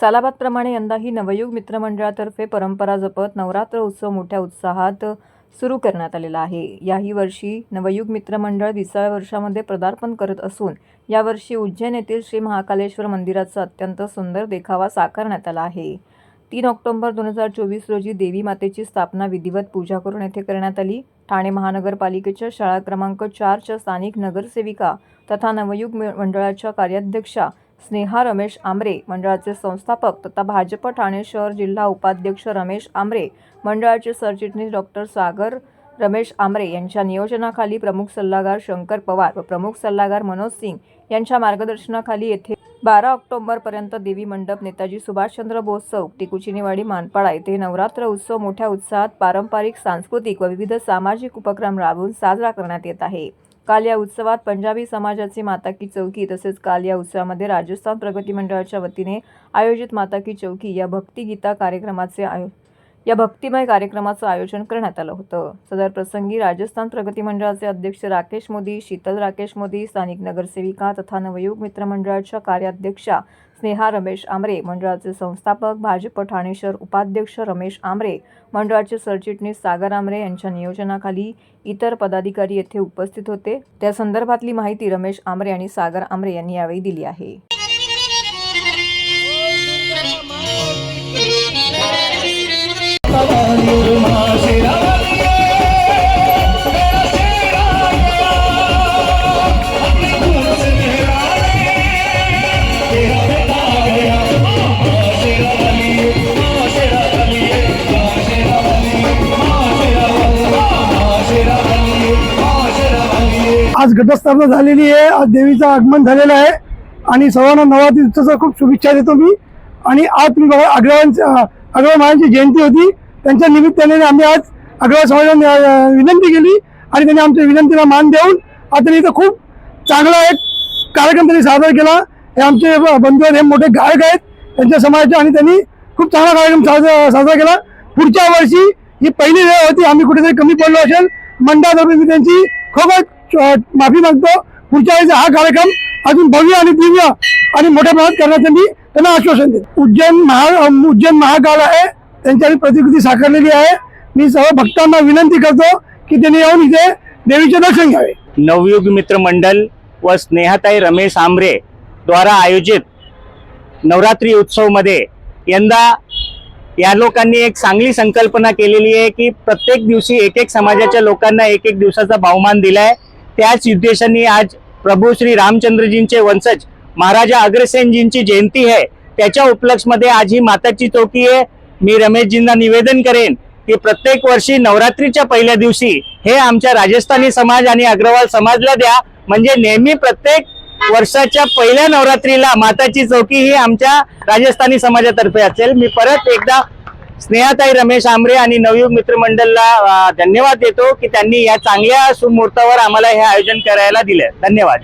सालाबादप्रमाणे यंदाही नवयुग मित्रमंडळातर्फे परंपरा जपत नवरात्र उत्सव मोठ्या उत्साहात सुरू करण्यात आलेला आहे. याही वर्षी नवयुग मित्रमंडळ विसाव्या वर्षामध्ये पदार्पण करत असून यावर्षी उज्जैन येथील श्री महाकालेश्वर मंदिराचा अत्यंत सुंदर देखावा साकारण्यात आला आहे. तीन ऑक्टोबर दोन हजार चोवीस रोजी देवी मातेची स्थापना विधिवत पूजा करून येथे करण्यात आली. ठाणे महानगरपालिकेच्या शाळा क्रमांक चारच्या स्थानिक नगरसेविका तथा नवयुग मंडळाच्या कार्याध्यक्षा स्नेहा रमेश आमरे मंडळाचे संस्थापक तथा भाजप ठाणे शहर जिल्हा उपाध्यक्ष रमेश आमरे मंडळाचे सरचिटणीस डॉक्टर सागर रमेश आमरे यांच्या नियोजनाखाली प्रमुख सल्लागार शंकर पवार व प्रमुख सल्लागार मनोज सिंग यांच्या मार्गदर्शनाखाली येथे बारा ऑक्टोबरपर्यंत देवी मंडप नेताजी सुभाषचंद्र बोस चौक टिकुचिनीवाडी मानपाडा येथे नवरात्र उत्सव मोठ्या उत्साहात पारंपरिक सांस्कृतिक व विविध सामाजिक उपक्रम राबवून साजरा करण्यात येत आहे. काल या उत्सवात पंजाबी समाजाची माता की चौकी तसेच काल या उत्सवामध्ये राजस्थान प्रगती मंडळाच्या वतीने आयोजित माता की चौकी या भक्तिगीता कार्यक्रमाचे आयो या भक्तिमय कार्यक्रमाचं आयोजन करण्यात आलं होतं. सदर प्रसंगी राजस्थान प्रगती मंडळाचे अध्यक्ष राकेश मोदी शीतल राकेश मोदी स्थानिक नगरसेविका तथा नवयुग मित्रमंडळाच्या कार्याध्यक्षा स्नेहा रमेश आमरे मंडळाचे संस्थापक भाजप ठाणे शहर उपाध्यक्ष रमेश आमरे मंडळाचे सरचिटणीस सागर आमरे यांच्या नियोजनाखाली इतर पदाधिकारी येथे उपस्थित होते. त्या संदर्भातली माहिती रमेश आमरे आणि सागर आमरे यांनी यावेळी दिली आहे. आज घटस्थापना झालेली आहे. आज देवीचं आगमन झालेलं आहे. आणि सर्वांना नवरात्री उत्सवाचा खूप शुभेच्छा देतो मी. आणि आज तुम्ही बघा अग्रवाल अग्रवाल महाराजांची जयंती होती. त्यांच्या निमित्ताने आम्ही आज अग्रवाल समाजाने विनंती केली. आणि त्यांनी आमच्या विनंतीला मान देऊन आता इथं खूप चांगला एक कार्यक्रम त्यांनी सादर केला. हे आमचे बंधू हे मोठे गायक आहेत. त्यांच्या समाजाचे आणि त्यांनी खूप चांगला कार्यक्रम साजरा साजरा केला. पुढच्या वर्षी ही पहिली वेळ होती. आम्ही कुठेतरी कमी पडलो असेल. मंडळातर्फे मी त्यांची खूपच माफी मागतो. पुढच्या वेळेस हा कार्यक्रम अजून भव्य आणि दिव्य आणि मोठ्या प्रमाणात करण्याचं मी त्यांना आश्वासन देतो. उज्जैन महा उज्जैन महाकाल आहे. त्यांची प्रतिकृती साकारलेली आहे. मी सर्व भक्तांना विनंती करतो की त्यांनी येऊन इथे देवीचे दर्शन घ्यावे. नवयुग मित्र मंडल व स्नेहाताई रमेश आंबरे द्वारा आयोजित नवरात्री उत्सवमध्ये यंदा या लोकांनी एक चांगली संकल्पना केलेली आहे की प्रत्येक दिवशी एक एक समाजाच्या लोकांना एक एक दिवसाचा बहुमान दिलाय. त्याच उद्देशाने आज प्रभू श्री रामचंद्रजींचे वंशज महाराजा अग्रसेनजींची जयंती आहे. त्याच्या उपलक्षमध्ये आज ही माताची चौकी आहे. मी रमेशजींना निवेदन करेन की प्रत्येक वर्षी नवरात्रीच्या पहिल्या दिवशी हे आमच्या राजस्थानी समाज आणि अग्रवाल समाजला द्या. म्हणजे नेहमी प्रत्येक वर्षाच्या पहिल्या नवरात्रीला माताची चौकी ही आमच्या राजस्थानी समाजातर्फे असेल. मी परत एकदा स्नेहाताई रमेश आमरे आणि नवयुग मित्रमंडळला धन्यवाद देतो की त्यांनी या चांगल्या सुमुहूर्तावर आम्हाला हे आयोजन करायला दिलं. धन्यवाद.